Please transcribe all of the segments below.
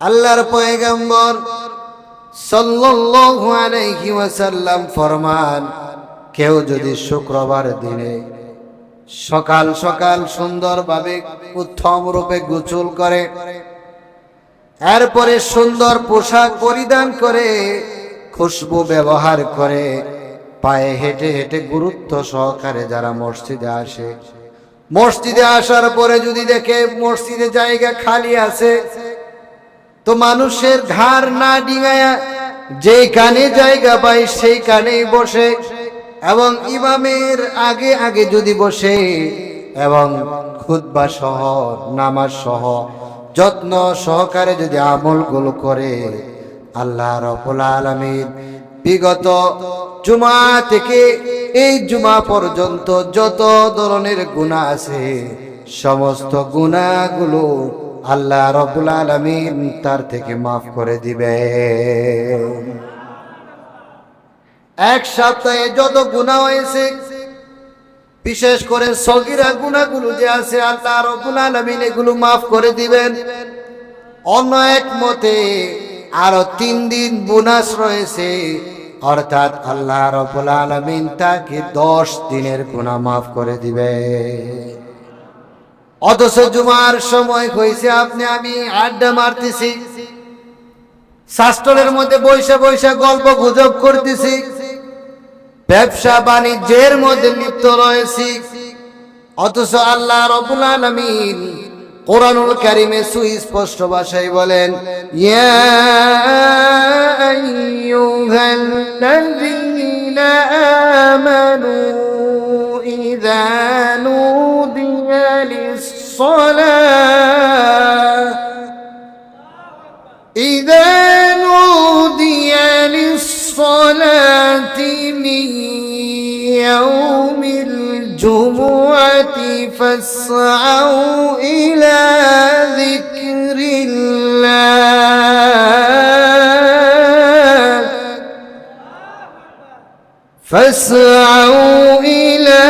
আল্লাহর পয়গম্বর ওয়াসাল্লাম ফরমান, কেউ যদি শুক্রবার দিনে সকাল সকাল সুন্দরভাবে উত্তম রূপে গোসল করে, এরপরে সুন্দর পোশাক পরিধান করে, খুশবু ব্যবহার করে, পায়ে হেঁটে হেঁটে গুরুত্ব সহকারে যারা মসজিদে আসে, মসজিদে আসার পরে যদি দেখে মসজিদে জায়গা খালি আছে তো মানুষের ঘাড় না ডিঙায়া যেখানে জায়গা পাই সেই কানেই বসে। এবং ইমামের আগে আগে যদি বসে, এবং খুতবা সহ, নামাজ সহ, যত্ন সহকারে যদি আমলগুলো করে, আল্লাহ রবুল আলমিন বিগত জুমা থেকে এই জুমা পর্যন্ত যত ধরনের গুণা আছে, সমস্ত গুণাগুলো আল্লাহ রবুল আলমিন তার থেকে মাফ করে দিবে। এক সপ্তাহে যত গুণা হয়েছে, বিশেষ করে সগিরা গুণাগুলো যে আছে, আল্লাহ রবুল আলমিন এগুলো মাফ করে দিবেন। অন্য এক মতে, আরও তিন দিন বোনাস রয়েছে, অর্থাৎ আল্লাহ রবুল আলমিন তাকে দশ দিনের গুণা মাফ করে দিবে। অথচ জুমার সময় হয়েছে আপনি, আমি আড্ডা মারতেছি। শাস্ত্রের মধ্যে বৈশা বৈশা গল্প গুজব করতেছি। ব্যবসা বাণিজ্যের মধ্যে লিপ্ত রয়েছি। অথচ আল্লাহ রবুল আলমিন কোরআনুল কারিমে সুস্পষ্ট ভাষায় বলেন, ইয়া আমানু إذا نودي للصلاة إذا نودي للصلاة من يوم الجمعة فاسعوا إلى ذكر الله. فاسعوا إلى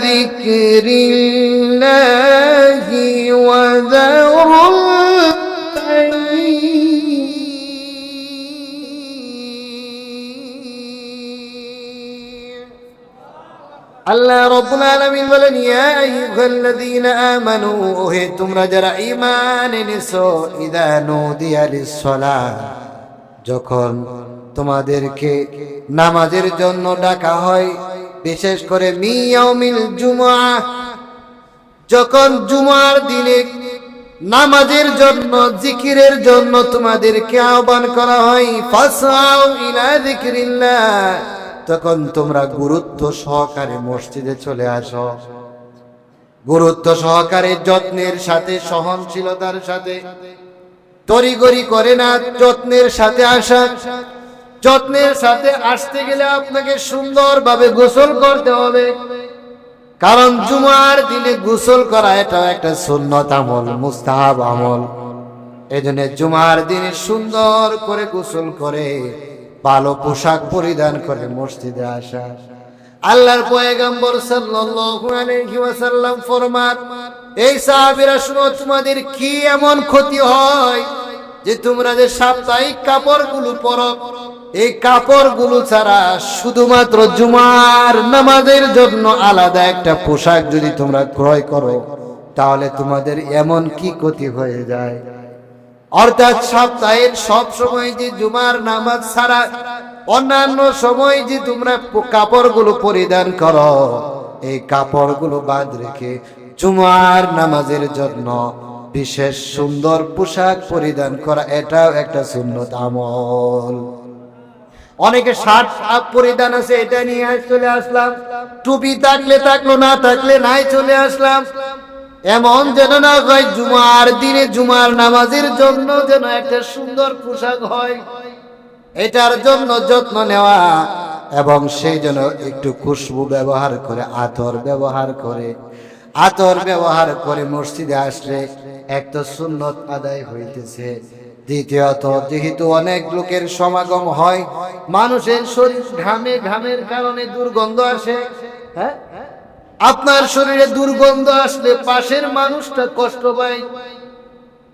ذكر الله وذروا البيع আল্লাহ রব্বুল আলামিন বলেন ইয়া আইয়ুহাল্লাযীনা আমানু ওহে তোমরা যারা ঈমান এনেছো ইদা নুদিয়া লিস-সালাহ যখন তোমাদেরকে নামাজের জন্য ডাকা হয়, বিশেষ করে মিয়াউমিল জুমআ যখন জুমার দিনে নামাজের জন্য, জিকিরের জন্য তোমাদেরকে আহ্বান করা হয় তখন তোমরা গুরুত্ব সহকারে মসজিদে চলে আসো। গুরুত্ব সহকারে যত্নের সাথে, সহনশীলতার সাথে তড়িগড়ি করে না, যত্নের সাথে আসা। যত্নের সাথে আসতে গেলে আপনাকে সুন্দরভাবে গোসল করতে হবে। কারণ জুমার দিনে গোসল করা এটা একটা সুন্নত আমল, মুস্তাহাব আমল। এই জন্য জুমার দিনে সুন্দর করে গোসল করে, ভালো পোশাক পরিধান করে মসজিদে আসা। আল্লাহর পয়গম্বর সাল্লাল্লাহু আলাইহি ওয়াসাল্লাম ফরমান এই সাহাবীরা শুনো, তোমাদের কি এমন ক্ষতি হয় যে তোমরা যে সাপ্তাহিক কাপড়গুলো পরো? এই কাপড়গুলো ছাড়া শুধুমাত্র জুমার নামাজের জন্য আলাদা একটা পোশাক যদি তোমরা ক্রয় করো, তাহলে তোমাদের এমন কি ক্ষতি হয়ে যায়? অর্থাৎ সপ্তাহের সব সময় যে জুমার নামাজ ছাড়া অন্যান্য সময় যে তোমরা কাপড়গুলো পরিধান করো, এই কাপড়গুলো বাদ রেখে জুমার নামাজের জন্য বিশেষ সুন্দর পোশাক পরিধান করা, এটাও একটা সুন্নত আমল। অনেকে শার্ট পরিধান আছে, এটা নিয়ে চলে আসলাম। টুপি থাকলে থাকল, না থাকলে নাই চলে আসলাম। এমন যেন না হয়, জুমার দিনে জুমার নামাজের জন্য যেন একটা সুন্দর পোশাক হয়। এটার জন্য যত্ন নেওয়া এবং সেই জন্য একটু খুশবু ব্যবহার করে, আতর ব্যবহার করে আতর ব্যবহার করে মসজিদে আসলে এক তো সুন্নত আদায় হইতেছে। দ্বিতীয়ত, যেহেতু অনেক লোকের সমাগম হয়, মানুষের শরীর ঘামে ঘামের কারণে দুর্গন্ধ আসে হ্যাঁ? আপনার শরীরে দুর্গন্ধ আসলে পাশের মানুষটা কষ্ট পায়।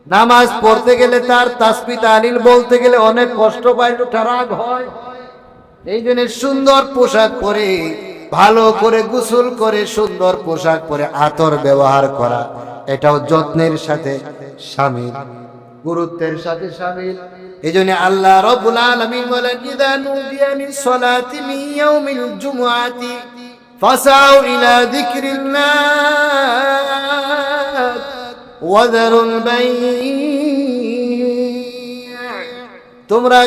নামাজ পড়তে গেলে তার তাসপিতা তালিল বলতে গেলে অনেক কষ্ট পায় ওঠা রাগ হয়। এই জন্য সুন্দর পোশাক পরে ভালো করে গোসল করে, সুন্দর পোশাক পরে আতর ব্যবহার করা। এটাও যত্নের সাথে শামিল গুরুত্বের সাথে শামিল এই জন্য আল্লাহ রব্বুল আলামিন বলেন, ইদা নুদিয়া মিন সলাতি ইয়াউমিল জুমআতি ফাসাউ ইলা যিকরিল্লাহ ওয়াদারুল বাই' তোমরা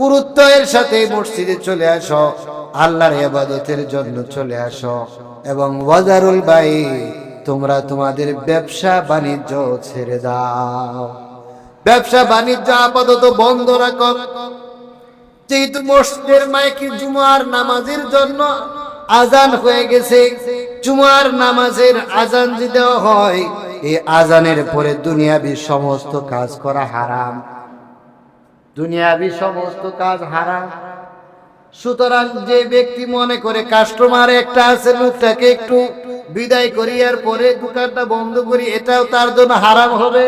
গুরুত্বের সাথে মসজিদে চলে আসো, আল্লাহর ইবাদতের জন্য চলে আসো। এবং ওয়াজারুল বাই, তোমরা তোমাদের ব্যবসা বাণিজ্য ছেড়ে দাও। ব্যবসা বাণিজ্য আপাতত বন্ধ রাখো। যেহেতু মসজিদের মাইকে জুমার নামাজের জন্য আজান হয়ে গেছে, জুমার নামাজের আজান যে হয়, এই আজানের পরে দুনিয়াবি সমস্ত কাজ করা হারাম। দুনিয়াবি সমস্ত কাজ হারাম। সুতরাং যে ব্যক্তি মনে করে কাস্টমার একটা আছে লোকটাকে একটু বিদায় করি আর পরে দোকানটা বন্ধ করি, এটাও তার জন্য হারাম হবে।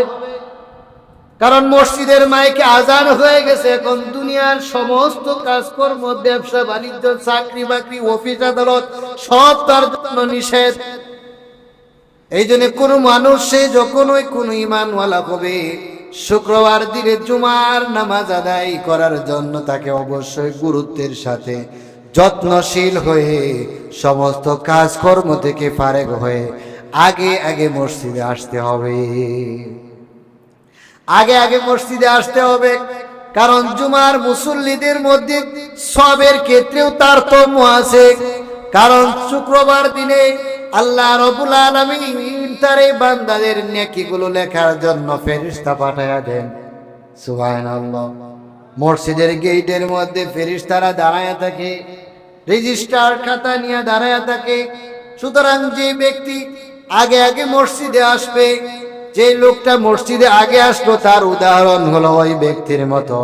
কারণ মসজিদের মাইকে আজান হয়ে গেছে, এখন দুনিয়ার সমস্ত কাজকর্ম, ব্যবসা, বাণিজ্য, চাকরি বাকরি অফিস আদালত, সব তার জন্য নিষেধ। এই জন্য কোন মানুষ সে যখন ওই কোন ইমানওয়ালা হবে শুক্রবার দিনে জুমার নামাজ আদায় করার জন্য তাকে অবশ্যই গুরুত্বের সাথে যত্নশীল হয়ে সমস্ত কাজকর্ম থেকে ফারেক হয়ে আগে আগে মসজিদে আসতে হবে। আগে আগে মসজিদে আসতে হবে, কারণ জুমার মুসল্লিদের মধ্যে সবের ক্ষেত্রেও তারতম্য আছে, কারণ শুক্রবার দিনে আল্লাহ রবুল আলমিন তার এই বান্দাদের নেকিগুলো লেখার জন্য ফেরিস্তা পাঠাইয়া দেন। সুবহানাল্লাহ। মসজিদের গেটের মধ্যে ফেরিস্তারা দাঁড়ায় থাকে, রেজিস্টার খাতা নিয়ে দাঁড়ায় থাকে। সুতরাং যে ব্যক্তি আগে আগে মসজিদে আসবে, যে লোকটা মসজিদে আগে আসলো, তার উদাহরণ হলো ওই ব্যক্তির মতো।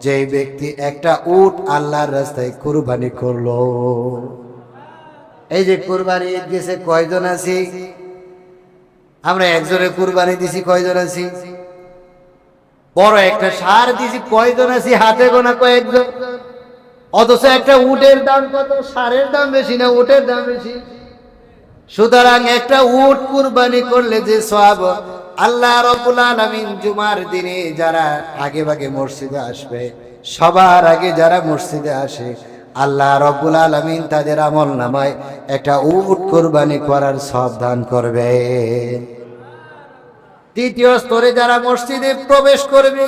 যে ব্যক্তি একটা উট আল্লাহর রাস্তায় কুরবানি করল। এই যে কুরবানি ঈদ গেছে, কয়জন আছি? আমরা একজনে কুরবানি দিছি, কয়জন আছি? বড় একটা সার দিছি, কয়জন আছি? হাতে গোনা কয়েকজন। অথচ একটা উটের দাম কত? সারের দাম বেশি না উটের দাম বেশি? সুতরাং একটা উট কুরবানি করলে যে সব আল্লাহ রবুল আলমিন জুমার দিনে যারা আগে ভাগে মসজিদে আসবে, সবার আগে যারা মসজিদে আসে আল্লাহ রব্বুল আলমিন তাদের আমল নামায় একটা উট কুরবানি করার সব দান করবে। তৃতীয় স্তরে যারা মসজিদে প্রবেশ করবে,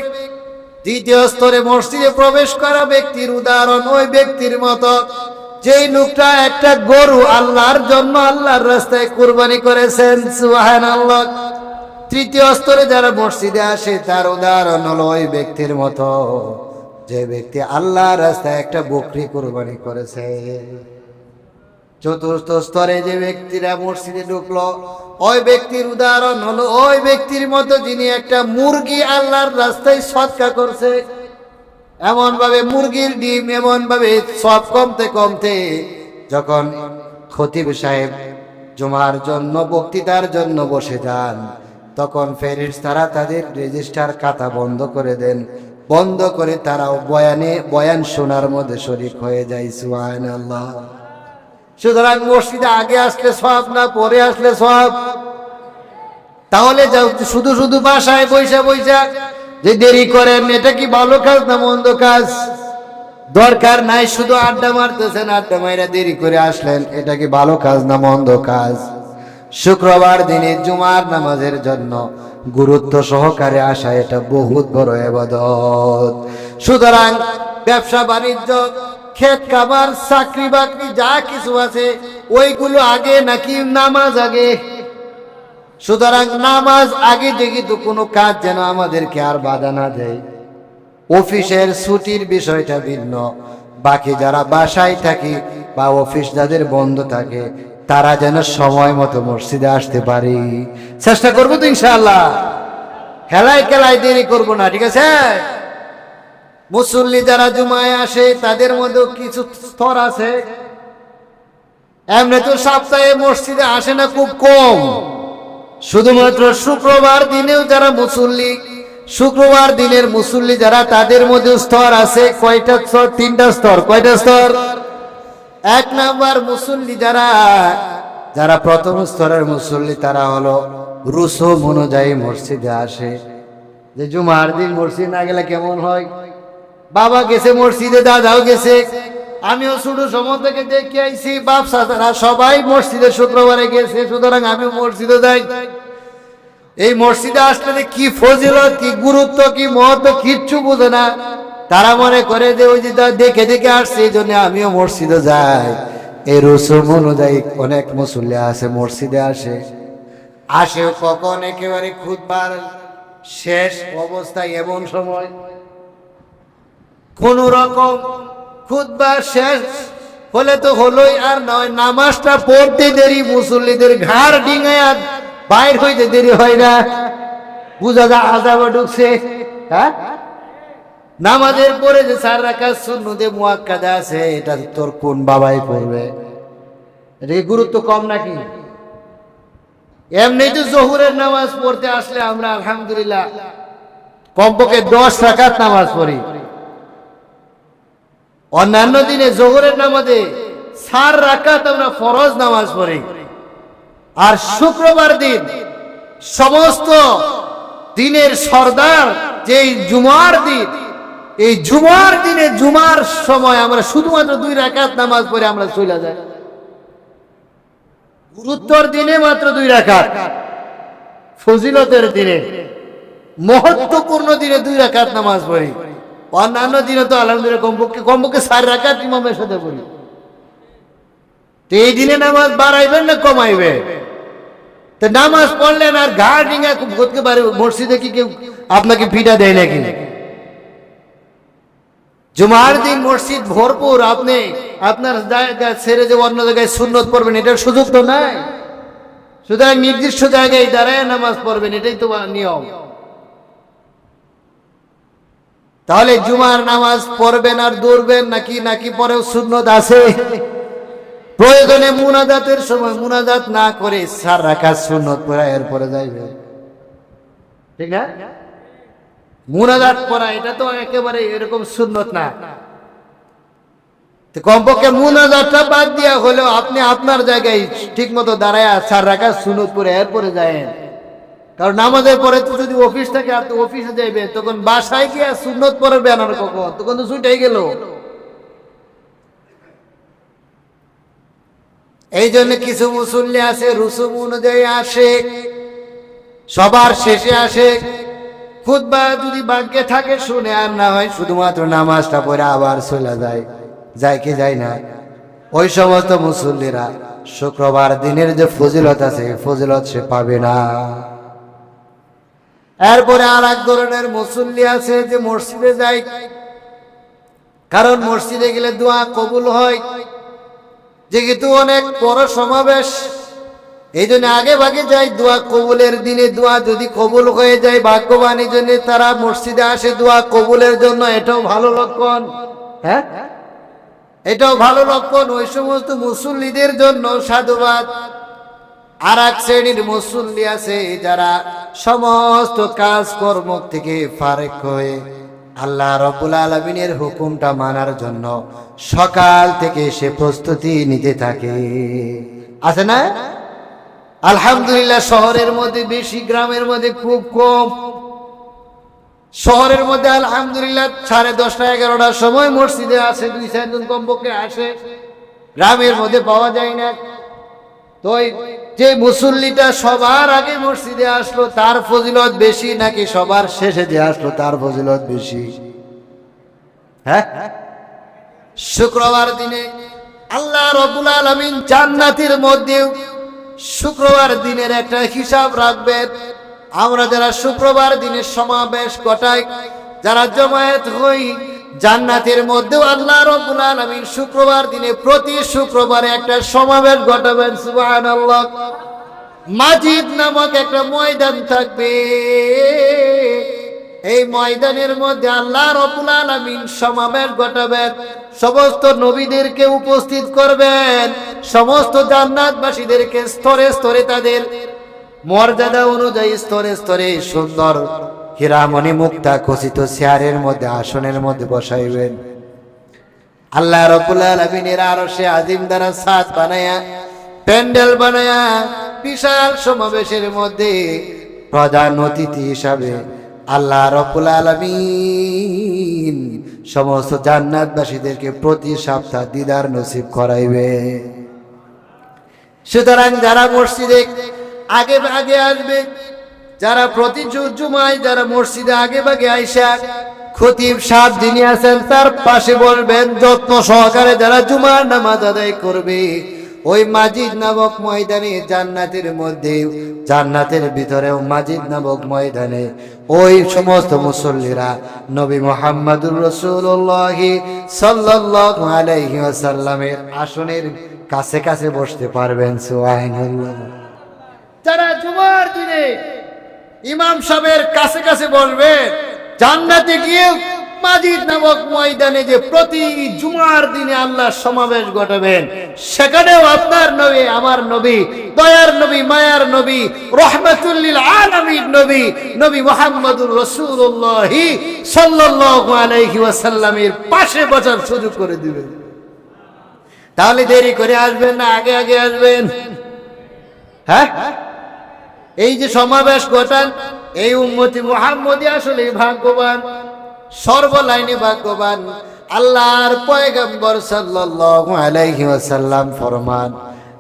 দ্বিতীয় স্তরে মসজিদে প্রবেশ করা ব্যক্তির উদাহরণ ওই ব্যক্তির মতো। যেই লোকটা একটা গরু আল্লাহর জন্য আল্লাহর রাস্তায় কুরবানি করেছেন সুহান আল্লাহ তৃতীয় স্তরে যারা মসজিদে আসে, তার উদাহরণ হলো ওই ব্যক্তির মতো। যে ব্যক্তি আল্লাহর রাস্তায় একটা বকরি কোরবানি করেছে, চতুর্থ স্তরে যে ব্যক্তিরা মসজিদে ঢুকলো, ওই ব্যক্তির উদাহরণ হলো, ওই ব্যক্তির মতো যিনি একটা মুরগি আল্লাহর রাস্তায় সৎকা করছে এমন ভাবে মুরগির ডিম এমন ভাবে সব কমতে কমতে যখন খতিব সাহেব জমার জন্য, বক্তৃতার জন্য বসে যান, তখন ফেরিস তারা তাদের রেজিস্টার খাতা বন্ধ করে দেন। বন্ধ করে তারাও বয়ানে, বয়ান শোনার মধ্যে শরিক হয়ে যায় সুহান আল্লাহ সুতরাং মসজিদে আগে আসলে সব না পরে আসলে সব? তাহলে শুধু শুধু বাসায় বৈশা বৈশা যে দেরি করেন, এটা কি ভালো কাজ না মন্দ কাজ? দরকার নাই, শুধু আড্ডা মারতেছেন, আড্ডা মাইরা দেরি করে আসলেন, এটা কি ভালো কাজ না মন্দ কাজ? শুক্রবার দিনে জুমার নামাজের জন্য গুরুত্ব সহকারে আসা এটা বহুত বড় এবাদত সুতরাং ব্যবসা বাণিজ্য, ক্ষেত খাবার চাকরি বাকরি, যা কিছু আছে, ওইগুলো আগে নাকি নামাজ আগে। সুতরাং নামাজ আগে দেখি তো কোনো কাজ যেন আমাদেরকে আর বাধা না দেয়। অফিসের ছুটির বিষয়টা ভিন্ন। বাকি যারা বাসায় থাকে বা অফিস যাদের বন্ধ থাকে তারা যেন সময় মতো মসজিদে আসতে পারি। চেষ্টা করব তো ইনশাআল্লাহ। খেলায় খেলায় দেরি করব না, ঠিক আছে? মুসল্লি যারা জুমায় আসে, তাদের মধ্যে কিছু স্তর আছে। এমনি তো সপ্তাহে মসজিদে আসে না, খুব কম। শুধুমাত্র শুক্রবার দিনেও যারা মুসল্লি, শুক্রবার দিনের মুসল্লি যারা, তাদের মধ্যে স্তর আছে। কয়টা স্তর? তিনটা স্তর। কয়টা স্তর? এক নাম্বার মুসল্লি যারা যারা প্রথম স্তরের মুসল্লি, তারা হলো রুসুম অনুযায়ী মসজিদে আসে। যে জুমার দিন মসজিদ না গেলে কেমন হয়? বাবা গেছে মসজিদে, দাদাও গেছে। আমিও ছোট সময় থেকে দেখে আইছি বাপ সাদারা সবাই মসজিদে শুক্রবারে গেছে, সুতরাং আমিও মসজিদে যাই। এই মসজিদে আসলে কি ফজিলত, কি গুরুত্ব, কি মহত্ব কিচ্ছু বুঝে না। তারা মনে করে যে ওই যে দেখে দেখে আসছে, এই জন্য আমিও মসজিদে যাই। এই রসুম অনুযায়ী অনেক মুসল্লি আছে, মসজিদে আসে। আসে কখন? একেবারে খুদবার শেষ অবস্থায়, এমন সময়। কোন রকম খুদবার শেষ হলে তো হলোই আর নয়, নামাজটা পড়তে দেরি, মুসল্লিদের ঘাড় ডিঙায় বাইর হইতে দেরি হয় না। বুঝা যা আজাবা ঢুকছে হ্যাঁ? নামাজের পরে যে চার রাখা শূন্যতে মুয়াক্কাদা আছে, এটা তোর কোন বাবাই পড়বে এটা গুরুত্ব কম নাকি? এমনি তো জহুরের নামাজ পড়তে আসলে আমরা আলহামদুলিল্লাহ কমপক্ষে দশ রাকাত নামাজ পড়ি। অন্যান্য দিনে জোহরের নামাজে সার রাকাত আমরা ফরজ নামাজ পড়ি। আর শুক্রবার দিন সমস্ত দিনের সর্দার যে জুমার দিন এই জুমার দিনে, জুমার সময় আমরা শুধুমাত্র দুই রাকাত নামাজ পড়ে আমরা চলে যাই। গুরুত্বর দিনে মাত্র দুই রাকাত। ফজিলতের দিনে, মহত্বপূর্ণ দিনে দুই রাকাত নামাজ পড়ি। অন্যান্য দিনে তো আলহামদুলিল্লাহ কমপক্ষে কমপক্ষে চার রাকাত ইমামের সাথে পড়ি। তো এই দিনে নামাজ বাড়াইবেন না কমাইবে তো নামাজ পড়লেন আর ঘা ডিঙা করতে পারে, মসজিদে কি কেউ আপনাকে পিঠা দেয় নাকি? জুমার দিন মসজিদ ভরপুর, আপনি আপনার ছেড়ে যে অন্য জায়গায় সুন্নত পড়বেন, এটার সুযোগ তো নাই। সুতরাং নির্দিষ্ট জায়গায় দাঁড়ায় নামাজ পড়বেন, এটাই তো নিয়ম। তাহলে জুমার নামাজ পড়বেন আর দৌড়বেন, নাকি নাকি পরেও সুন্নত আছে? প্রয়োজনে মুনাজাতের সময় মুনাজাত না করে সার রাখা সুন্নত পড়া, এরপরে যাইবে। ঠিক না? মুনাজাত পড়া, এটা তো একেবারে এরকম সুন্নত না। কমপক্ষে মুনাজাতটা বাদ দিয়া হলেও আপনি আপনার জায়গায় ঠিক মতো দাঁড়ায় সার রাখা সুন্নত পরে এরপরে যায় কারণ নামাজের পরে তো যদি অফিস থাকে আপনি অফিসে যাইবে, তখন বাসায় গিয়ে সুন্নত পড়বে আনার কখন? তখন তো ছুটেই গেল। এই জন্য কিছু মুসল্লি আছে রুসুম অনুযায়ী আসে, সবার শেষে আসে। খুদবা যদি ভাগ্যে থাকে, শুনে আর না হয় শুধুমাত্র নামাজটা পরে আবার চলে যায়। যায় কি যায় না? ওই সমস্ত মুসল্লিরা শুক্রবার দিনের যে ফজিলত আছে ফজিলত সে পাবে না। এরপরে আর এক ধরনের মুসল্লি আছে যে মসজিদে যায়। কারণ মসজিদে গেলে দোয়া কবুল হয়। যেহেতু অনেক বড় সমাবেশ এই জন্য আগে ভাগে যাই, দোয়া কবুলের দিনে দোয়া যদি কবুল হয়ে যায়, ভাগ্যবান জন্য তারা মসজিদে আসে দোয়া কবুলের জন্য। এটাও ভালো লক্ষণ। হ্যাঁ? এটাও ভালো লক্ষণ। ওই সমস্ত মুসল্লিদের জন্য সাধুবাদ। আর এক শ্রেণির মুসল্লি আছে যারা সমস্ত কাজকর্ম থেকে ফারেক হয়ে আল্লাহ রবুল আলমিনের হুকুমটা মানার জন্য সকাল থেকে সে প্রস্তুতি নিতে থাকে। আছে না? আলহামদুলিল্লাহ, শহরের মধ্যে বেশি, গ্রামের মধ্যে খুব কম। শহরের মধ্যে আলহামদুলিল্লাহ, সাড়ে দশটা, এগারোটার সময় মসজিদে আসে, দুই চারজন কমপক্ষে আসে। গ্রামের মধ্যে পাওয়া যায় না। তো যে মুসল্লিটা সবার আগে মসজিদে আসলো, তার ফজিলত বেশি নাকি সবার শেষে যে আসলো, তার ফজিলত বেশি? হ্যাঁ? শুক্রবার দিনে আল্লাহ রবুল আলমিন জান্নাতির মধ্যেও শুক্রবার দিনের একটা হিসাব রাখবেন আমরা যারা শুক্রবার দিনের সমাবেশ ঘটাই, যারা জমায়েত হই, জান্নাতের মধ্যেও আল্লাহ রব্বুল আলামিন শুক্রবার দিনে প্রতি শুক্রবারে একটা সমাবেশ ঘটাবেন, সুবহানাল্লাহ। মাজিদ নামক একটা ময়দান থাকবে। এই ময়দানের মধ্যে আল্লাহ রব্বুল আলামিন সমাবেশ ঘটাবেন। সমস্ত নবীদেরকে উপস্থিত করবেন। সমস্ত জান্নাতবাসীদেরকে স্তরে স্তরে তাদের মর্যাদা অনুযায়ী স্তরে স্তরে সুন্দর হীরামণি মুক্তা খচিত চেয়ারের মধ্যে, আসনের মধ্যে বসাইবেন। আল্লাহ রব্বুল আলামিনের সে আজিম দ্বারা সাত বানায়া, প্যান্ডেল বানায়া, বিশাল সমাবেশের মধ্যে প্রধান অতিথি হিসাবে আল্লাহ রব্বুল আলামিন সমস্ত জান্নাতবাসীদেরকে প্রতি সপ্তাহ দিদার নসিব করাইবে। সুতরাং যারা মসজিদে আগে আগে আসবে, যারা প্রতি জুমায় যারা মসজিদে আগে ভাগে আইসা, খতিব সাত যিনি আছেন, তার পাশে বলবেন, যত্ন সহকারে যারা জুমার নামাজ আদায় করবে ওই মাজিদ নামক ময়দানে জান্নাতের মধ্যে, জান্নাতের ভিতরেও মাজিদ নামক ময়দানে ওই সমস্ত মুসল্লিরা নবী মোহাম্মদুর রসুল্লাহ সাল্লাল্লাহু আলাইহি ওয়াসাল্লামের আসনের কাছে কাছে বসতে পারবেন, সুবহানাল্লাহ। যারা জুমার দিনে ইমাম সাহেবের কাছে কাছে বলবেন জান্নাতে গিয়ে মাজিদ নামক ময়দানে যে প্রতি জুমার দিনে আল্লাহ সমাবেশ ঘটাবেন, সেখানেও আপনার নবী, আমার নবী, দয়ার নবী, মায়ার নবী, রহমাতুল্লিল আলামিন নবী নবী মুহাম্মদুর রাসূলুল্লাহ সাল্লাল্লাহু আলাইহি ওয়াসাল্লামের পাশে বসার সুযোগ করে দিবেন। তাহলে দেরি করে আসবেন না? আগে আগে আসবেন? হ্যাঁ? এই যে সমাবেশ ঘটান, এই উম্মতি মুহাম্মদি আসলে ভাগ্যবান। সর্বলাইনে ভাগ্যবান। আল্লাহর পয়গম্বর সাল্লাল্লাহু আলাইহি ওয়াসাল্লাম ফরমান।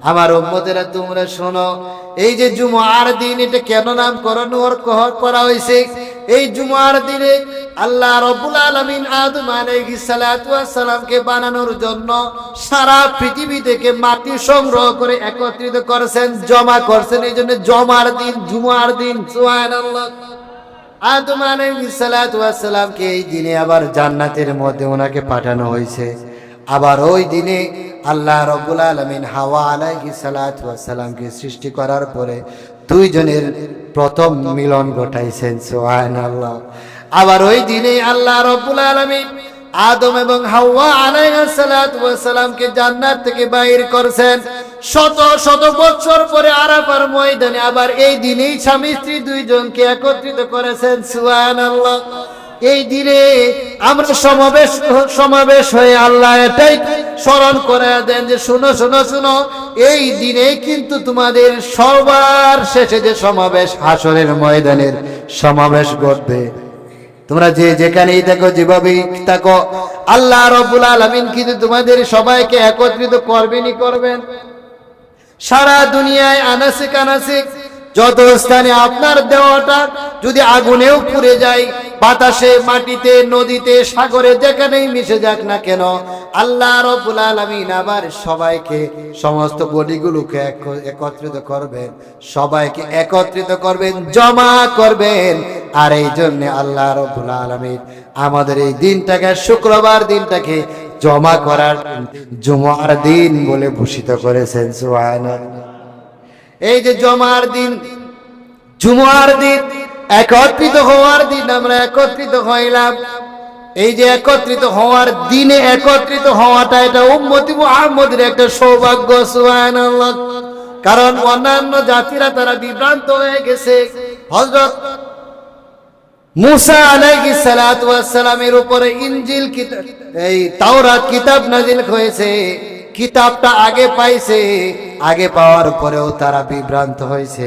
আমার উম্মতেরা, তোমরা শোনো, এই যে জুমার দিন, এটা কেন নাম ওর কহ- করা হয়েছে? এই জুমার দিনে আল্লাহ রব্বুল আলামিন আদম আলাইহিস সালাতু ওয়াস সালামকে বানানোর জন্য সারা পৃথিবী থেকে মাটি সংগ্রহ করে একত্রিত করেছেন, জমা করছেন। এই জন্য জমার দিন, জুমার দিন, সুবহানাল্লাহ। আদম ওয়াস এই দিনে আবার জান্নাতের মধ্যে ওনাকে পাঠানো হয়েছে। আবার ওই দিনে আল্লাহ রব্বুল আলামিন হাওয়া আলাইহিস সালাতু ওয়াস সালামকে সৃষ্টি করার পরে দুইজনের প্রথম মিলন ঘটাইছেন, সুবহানাল্লাহ। আবার ওই দিনে আল্লাহ রব্বুল আলামিন আদম এবং হাওয়া ওয়াস জান্নাত থেকে বাইর করেছেন। শত শত বছর পরে আরাফার ময়দানে আবার এই দিনেই স্বামী স্ত্রী দুইজনকে একত্রিত করেছেন সুয়ান আল্লাহ এই দিনে আমরা সমাবেশ সমাবেশ হয়ে আল্লাহ এটাই স্মরণ করে দেন যে, শুনো শুনো শুনো, এই দিনে কিন্তু তোমাদের সবার শেষে যে সমাবেশ, হাসরের ময়দানের সমাবেশ ঘটবে। তোমরা যে যেখানেই থাকো যেভাবেই থাকো, আল্লাহ রব্বুল আলামিন কিন্তু তোমাদের সবাইকে একত্রিত করবেনই করবেন। সারা দুনিয়ায় আনাসিক আনাসিক। যত স্থানে আপনার দেওয়াটা যদি আগুনেও পুড়ে যায়, বাতাসে, মাটিতে, নদীতে, সাগরে, যেখানেই মিশে যাক না কেন, আল্লাহ রব্বুল আলামিন আবার সবাইকে সমস্ত বডিগুলোকে একত্রিত করবেন। সবাইকে একত্রিত করবেন, জমা করবেন। আর এই জন্য আল্লাহ রব্বুল আলামিন আমাদের এই দিনটাকে, শুক্রবার দিনটাকে জমা করার জমার দিন বলে ভূষিত করেছেন এই যে জমার দিন, জুমার দিন একত্রিত হওয়ার দিন, আমরা একত্রিত হইলাম। এই যে একত্রিত হওয়ার দিনে একত্রিত হওয়াটা এটা উম্মতি মুহাম্মদের একটা সৌভাগ্য, সুবহানাল্লাহ। কারণ অন্যান্য জাতিরা তারা বিভ্রান্ত হয়ে গেছে। হযরত মুসা আলাইহি সালামের উপরে কিতাব এই তাওরাত কিতাব নাজিল হয়েছে। কিতাবটা আগে পাইছে, আগে পাওয়ার পরেও তারা বিভ্রান্ত হয়েছে।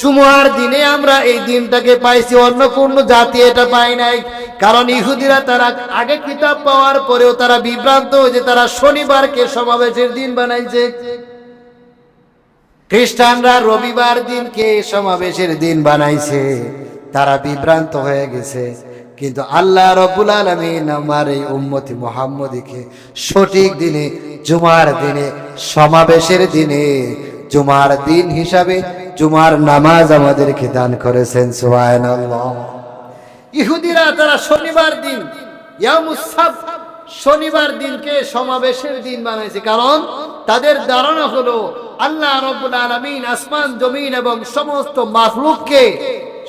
চুমার দিনে আমরা এই দিনটাকে পাইছি অন্য কোন জাতি, এটা পাই নাই। কারণ ইহুদিরা তারা আগে কিতাব পাওয়ার পরেও তারা বিভ্রান্ত হয়েছে তারা শনিবারকে সমাবেশের দিন বানাইছে। খ্রিস্টানরা রবিবার দিনকে সমাবেশের দিন বানাইছে। তারা বিভ্রান্ত হয়ে গেছে। কিন্তু আল্লাহ রব্বুল আলমিন আমার এই উম্মতি মোহাম্মদীকে সঠিক দিনে, জুমার দিনে, সমাবেশের দিনে, জুমার দিন হিসাবে জুমার নামাজ আমাদেরকে দান করেছেন, সুবহানাল্লাহ। ইহুদিরা তারা শনিবার দিন শনিবার দিনকে সমাবেশের দিন বানাইছে। কারণ তাদের ধারণা হলো, আল্লাহ আসমান, জমিন এবং সমস্ত মাখলুককে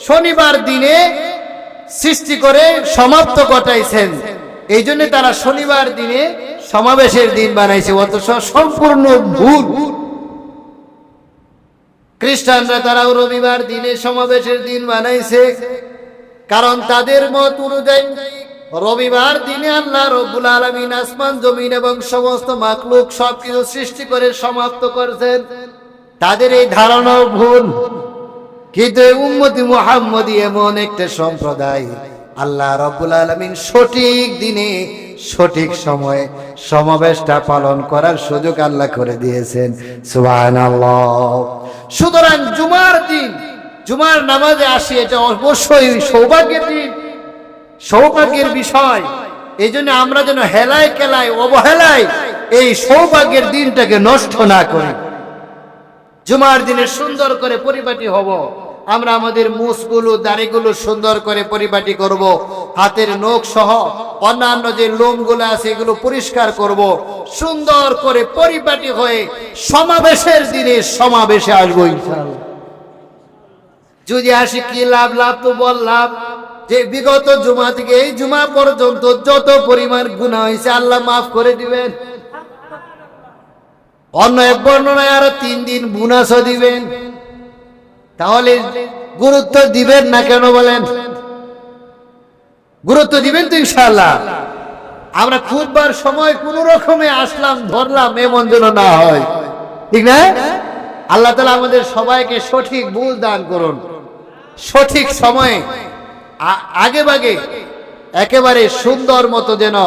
শনিবার দিনে সৃষ্টি করে সমাপ্ত ঘটাইছেন। এই জন্য তারা শনিবার দিনে সমাবেশের দিন বানাইছে। অথচ সম্পূর্ণ ভুল খ্রিস্টানরা তারাও রবিবার দিনে সমাবেশের দিন বানাইছে। কারণ তাদের মত অনুযায়ী রবিবার দিনে আল্লাহ রব্বুল আলমিন আসমান, জমিন এবং সমস্ত মাকলুক সবকিছু সৃষ্টি করে সমাপ্ত করেছেন। তাদের এই ধারণাও ভুল। কিন্তু উম্মতি মুহাম্মদি এমন একটা সম্প্রদায়। আল্লাহ রব্বুল আলমিন সঠিক দিনে, সঠিক সময়ে সমাবেশটা পালন করার সুযোগ আল্লাহ করে দিয়েছেন। সুবহানাল্লাহ। সুতরাং জুমার দিন, জুমার নামাজে আসি এটা অবশ্যই সৌভাগ্যের দিন, সৌভাগ্যের বিষয়। এই জন্য আমরা যেন হেলায় কেলায়, অবহেলায় এই সৌভাগ্যের দিনটাকে নষ্ট না করি। জুমার দিনে সুন্দর করে পরিপাটি হব। আমরা আমাদের মুসগুলো, দাড়িগুলো সুন্দর করে পরিপাটি করব, হাতের নখ সহ অন্যান্য যে লোমগুলো আছে এগুলো পরিষ্কার করব, সুন্দর করে পরিপাটি হয়ে সমাবেশের দিনে সমাবেশে আসব যদি আসি কি লাভ? লাভ তো বললাম যে বিগত জুমা থেকে এই জুমা পর্যন্ত যত পরিমাণ গুণা হয়েছে, আল্লাহ মাফ করে দিবেন। অন্য এক বর্ণনায় আরও তিন দিন বুনাসও দিবেন। তাহলে গুরুত্ব দিবেন না কেন বলেন? গুরুত্ব দিবেন তো ইনশাআল্লাহ। আমরা খুববার সময় কোন রকমে আসলাম, ধরলাম, এমন যেন না হয়। ঠিক না? আল্লাহ তালা আমাদের সবাইকে সঠিক বুঝ দান করুন। সঠিক সময়ে আগে বাগে একেবারে সুন্দর মতো যেন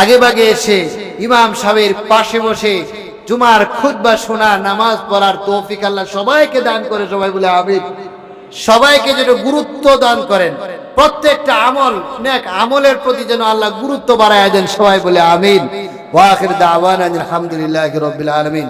আগে বাগে এসে ইমাম সাহেবের পাশে বসে জুমার খুতবা শোনা, নামাজ পড়ার তৌফিক আল্লাহ সবাইকে দান করে, সবাই বলে আমিন। সবাইকে যেন গুরুত্ব দান করেন। প্রত্যেকটা আমল, নেক আমলের প্রতি যেন আল্লাহ গুরুত্ব বাড়ায় দেন, সবাই বলে আমিন। ওয়াখির দাওয়ান আলহামদুলিল্লাহ রবিল আলামিন।